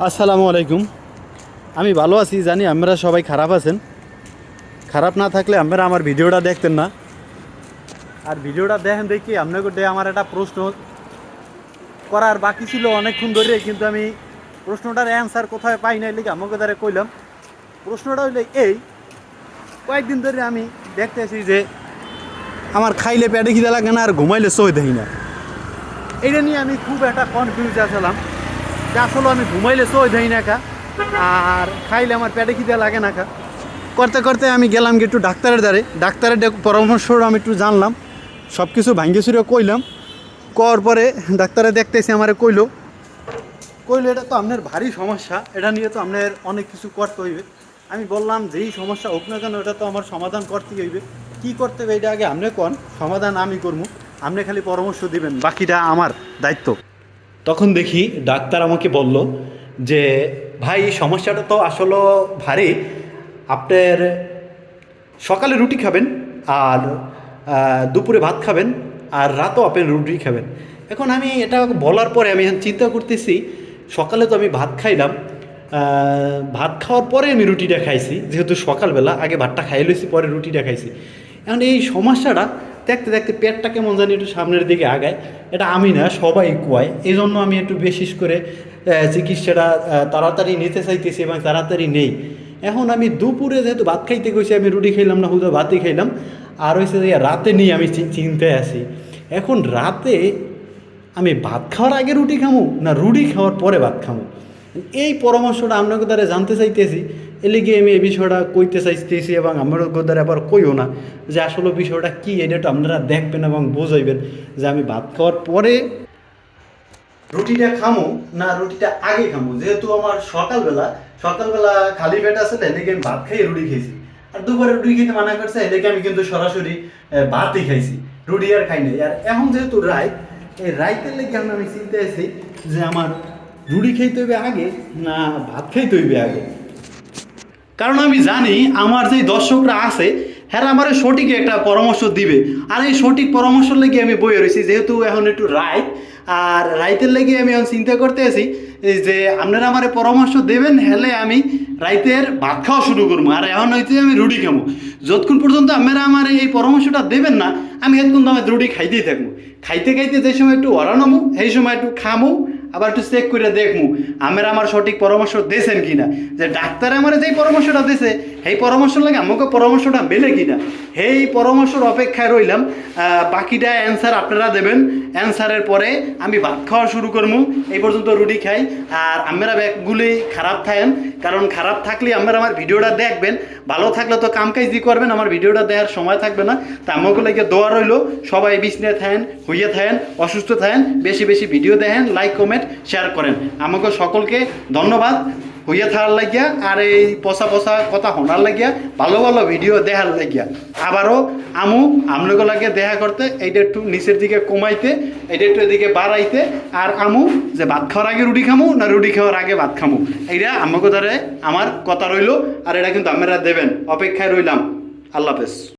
আসসালামু আলাইকুম। আমি ভালো আছি, জানি আপনারা সবাই খারাপ আছেন। খারাপ না থাকলে আপনারা আমার ভিডিওটা দেখতেন না। আর ভিডিওটা দেখেন দেখি, আপনাকে আমার একটা প্রশ্ন। করার বাকি ছিল অনেকক্ষণ ধরে, কিন্তু আমি প্রশ্নটার অ্যান্সার কোথায় পাই নাই লিখে আমাকে দ্বারা কইলাম। প্রশ্নটা হইলে এই, কয়েকদিন ধরে আমি দেখতেছি যে আমার খাইলে পেটে খিদে লাগে না আর ঘুমাইলে সই দেখি না। এটা নিয়ে আমি খুব একটা কনফিউজ আসলাম আসলে আমি ঘুমাইলে সই দেই না কা, আর খাইলে আমার পেটে খিদে লাগে না কা। করতে করতে আমি গেলাম একটু ডাক্তারের দ্বারে। ডাক্তারের পরামর্শ আমি একটু জানলাম সব কিছু ভাঙ্গে সুরে কইলাম। কর পরে ডাক্তারে দেখতেছি, আমারে কইলো কইলো, এটা তো আপনার ভারী সমস্যা, এটা নিয়ে তো আপনার অনেক কিছু করতে হইবে। আমি বললাম, যেই সমস্যা হোক না কেন, এটা তো আমার সমাধান করতে হইবে। কি করতে হবে এটা আগে আপনি কন, সমাধান আমি করব আপনি খালি পরামর্শ দিবেন, বাকিটা আমার দায়িত্ব। তখন দেখি ডাক্তার আমাকে বলল যে, ভাই সমস্যাটা তো আসলে ভারী। আপনার সকালে রুটি খাবেন আর দুপুরে ভাত খাবেন আর রাতও আপনি রুটি খাবেন। এখন আমি এটা বলার পরে আমি চিন্তা করতেছি, সকালে তো আমি ভাত খাইলাম ভাত খাওয়ার পরে আমি রুটিটা খাইছি। যেহেতু সকালবেলা, আগে ভাতটা খাই লইছি, পরে রুটিটা খাইছি। এখন এই সমস্যাটা দেখতে দেখতে পেটটা কেমন জানি একটু সামনের দিকে আগায়। এটা আমি না, সবাই কুয়ায়। এই জন্য আমি একটু বিশেষ করে চিকিৎসাটা তাড়াতাড়ি নিতে চাইতেছি এবং তাড়াতাড়ি নেই। এখন আমি দুপুরে যেহেতু ভাত খাইতে গেছি, আমি রুটি খাইলাম না, হুদা ভাতই খাইলাম। আর হয়েছে যে রাতে নিয়ে আমি চি- চিন্তায় আছি। এখন রাতে আমি ভাত খাওয়ার আগে রুটি খামু না রুটি খাওয়ার পরে ভাত খামু? এই পরামর্শটা আপনাকে দ্বারা জানতে চাইতেছি। এলে গিয়ে আমি এই বিষয়টা কইতে চাইতেছি এবং আমার দ্বারা আবার কইও না যে আসলে বিষয়টা কী এটা আপনারা দেখবেন এবং বোঝাইবেন যে আমি ভাত খাওয়ার পরে রুটিটা খামো না রুটিটা আগে খামো। যেহেতু আমার সকালবেলা সকালবেলা খালি পেট আছে এদিকে আমি ভাত খাইয়ে রুটি খেয়েছি আর দুপুরে রুটি খেতে মানা করছে এদিকে আমি কিন্তু সরাসরি ভাতই খাইছি। রুটি আর খাই নাই। আর এখন যেহেতু রাইত, এই রাইতের লেগে আমি চিন্তা আছি যে আমার রুটি খাইতে হইবে আগে না ভাত খাইতে হইবে আগে? কারণ আমি জানি আমার যে দর্শকরা আছে হ্যাঁ আমার সঠিক একটা পরামর্শ দিবে। আর এই সঠিক পরামর্শ লেগে আমি বই রয়েছি, যেহেতু এখন একটু রাইত আর রাইতের লেগে আমি এখন চিন্তা করতে আছি যে আপনারা আমার পরামর্শ দেবেন, হেলে আমি রাইতের ভাত খাওয়া শুরু করব। আর এখন হইতে আমি রুটি খাব। যতক্ষণ পর্যন্ত আপনারা আমার এই পরামর্শটা দেবেন না, আমি এতক্ষণ তো আমার রুটি খাইতেই থাকব। খাইতে খাইতে যে সময় একটু ওরানামু সেই সময় একটু খামু আবার একটু চেক করে দেখমু, আমার আমার সঠিক পরামর্শ দিয়েছেন কিনা? যে ডাক্তার আমার যেই পরামর্শটা দিছে সেই পরামর্শ লাগে আমাকে পরামর্শটা মেলে কিনা? সেই পরামর্শের অপেক্ষায় রইলাম বাকিটা অ্যান্সার আপনারা দেবেন। অ্যান্সারের পরে আমি ভাত খাওয়া শুরু করব এই পর্যন্ত রুটি খাই। আর আমরা ব্যাগগুলি খারাপ থাকেন, কারণ খারাপ থাকলে আমরা আমার ভিডিওটা দেখবেন। ভালো থাকলে তো কাম কাজই করবেন, আমার ভিডিওটা দেওয়ার সময় থাকবে না। তা আমাকে লাগে দোয়া রইল, সবাই বিছনে থাকেন হইয়ে থাকেন, অসুস্থ থাকেন, বেশি বেশি ভিডিও দেখেন লাইক কমেন্ট শেয়ার করেন। আমাকে সকলকে ধন্যবাদ। হইয়া থাকার লাগিয়া, আর এই পচা পচা কথা শোনার লাগিয়া, ভালো ভালো ভিডিও দেখার লাগিয়া। আবারও আমু আমলোকে লাগে দেখা করতে, এইটা একটু নিচের দিকে কমাইতে, এইটা একটু এদিকে বাড়াইতে, আর আমু, যে ভাত খাওয়ার আগে রুটি খামু, না রুটি খাওয়ার আগে ভাত খামু। এইটা আমাকে দ্বারা আমার কথা রইল, আর এটা কিন্তু আপনারা দেবেন। অপেক্ষায় রইলাম। আল্লাহ হাফেজ।